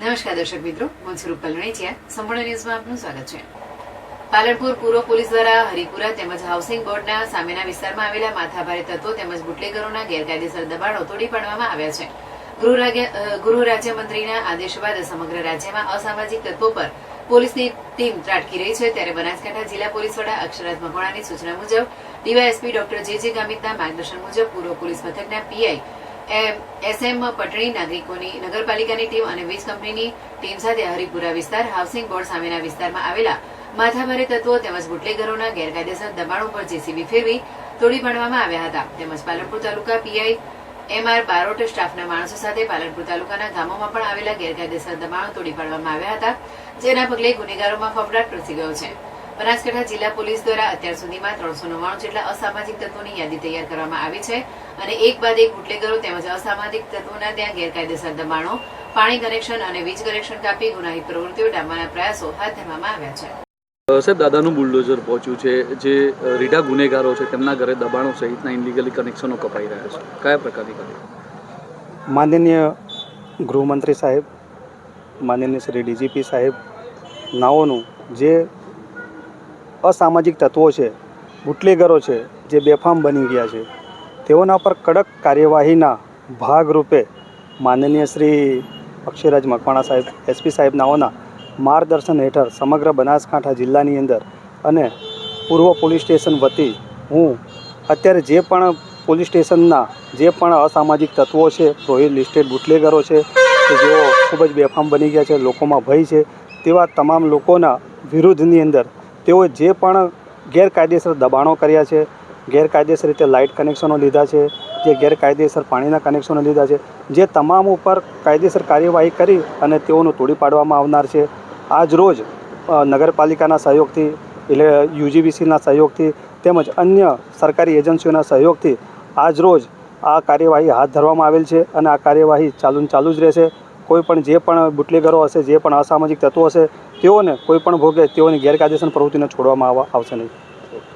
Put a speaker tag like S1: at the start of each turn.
S1: નમસ્કાર દર્શક મિત્રો, હું છું રૂપલ સંપૂર્ણ ન્યૂઝમાં આપનું સ્વાગત છે. પાલનપુર પૂર્વ પોલીસ દ્વારા હરિપુરા તેમજ હાઉસિંગ બોર્ડના સામેના વિસ્તારમાં આવેલા માથાભારે તત્વો તેમજ બુટલેગરોના ગેરકાયદેસર દબાણો તોડી પાડવામાં આવ્યા છે. ગૃહ રાજ્યમંત્રીના આદેશ બાદ સમગ્ર રાજ્યમાં અસામાજિક તત્વો પર પોલીસની ટીમ ત્રાટકી રહી છે. ત્યારે બનાસકાંઠા જિલ્લા પોલીસ વડા અક્ષરાજ મકવાણાની સૂચના મુજબ, ડીવાયએસપી ડોક્ટર જે જે ગામિતના માર્ગદર્શન મુજબ પૂર્વ પોલીસ મથકના પીઆઈ એસએમ પટણી નાગરિકોની નગરપાલિકાની ટીમ અને વીજ કંપનીની ટીમ સાથે હરિપુરા વિસ્તાર હાઉસિંગ બોર્ડ સામેના વિસ્તારમાં આવેલા માથાભારે તત્વો તેમજ બુટલેગરોના ગેરકાયદેસર દબાણો પર જેસીબી ફેરવી તોડી પાડવામાં આવ્યા હતા. તેમજ પાલનપુર તાલુકા પીઆઈ એમઆર બારોટ સ્ટાફના માણસો સાથે પાલનપુર તાલુકાના ગામોમાં પણ આવેલા ગેરકાયદેસર દબાણો તોડી પાડવામાં આવ્યા હતા, જેના પગલે ગુનેગારોમાં ફફડાટ પ્રસરી ગયો છે. બનાસકાંઠા જિલ્લા પોલીસ દ્વારા અત્યાર સુધીમાં ત્રણસો નવ્વાણું જેટલા અસામાજિક તત્વોની યાદી તૈયાર કરવામાં આવી છે અને એક બાદ એક બુટલેગરો તેમજ અસામાજિક તત્વોના ત્યાં ગેરકાયદેસર દબાણો પાણી કનેક્શન અને વીજ કનેક્શન કાપી ગુનાહિત પ્રવૃત્તિઓ ડામવાના પ્રયાસો હાથ ધરવામાં આવ્યા છે.
S2: સાહેબ દાદાનું બુલડોઝર પહોંચ્યું છે જે રીઢા ગુનેગારો છે તેમના ઘરે દબાણો સહિતના ઇનલીગલી કનેક્શનો કપાઈ રહ્યા છે. કયા પ્રકારની કાર્ય
S3: માનનીય ગૃહમંત્રી સાહેબ માનનીય શ્રી ડીજીપી સાહેબ નાઓનું જે અસામાજિક તત્વો છે, બુટલેગરો છે, જે બેફામ બની ગયા છે. તેઓના પર કડક કાર્યવાહીના ભાગરૂપે માનનીય શ્રી અક્ષયરાજ મકવાણા સાહેબ એસપી સાહેબ નાઓના માર્ગદર્શન હેઠળ સમગ્ર બનાસકાંઠા જિલ્લાની અંદર અને પૂર્વ પોલીસ સ્ટેશન વતી હું અત્યારે જે પણ પોલીસ સ્ટેશનના જે પણ અસામાજિક તત્વો છે પ્રોહિત લિસ્ટેડ બુટલેગરો છે, કે જેઓ ખૂબ જ બેફામ બની ગયા છે, લોકોમાં ભય છે, તેવા તમામ લોકોના વિરુદ્ધની અંદર તેઓ જે પણ ગેરકાયદેસર દબાણો કર્યા છે, ગેરકાયદેસર રીતે લાઇટ કનેક્શનો લીધા છે, જે ગેરકાયદેસર પાણીના કનેક્શનો લીધા છે, જે તમામ ઉપર કાયદેસર કાર્યવાહી કરી અને તેઓનું તોડી પાડવામાં આવનાર છે. આજ રોજ નગરપાલિકાના સહયોગથી, એટલે યુજીવીસીના સહયોગથી તેમજ અન્ય સરકારી એજન્સીઓના સહયોગથી આજ રોજ આ કાર્યવાહી હાથ ધરવામાં આવેલ છે અને આ કાર્યવાહી ચાલુ ચાલુ જ રહેશે. કોઈ પણ જે પણ બુટલેગરો હશે, જે પણ અસામાજિક તત્વો હશે, તેઓને કોઈ પણ ભોગે તેઓની ગેરકાયદેસર પ્રવૃત્તિને છોડવામાં આવા- આવશે નહીં.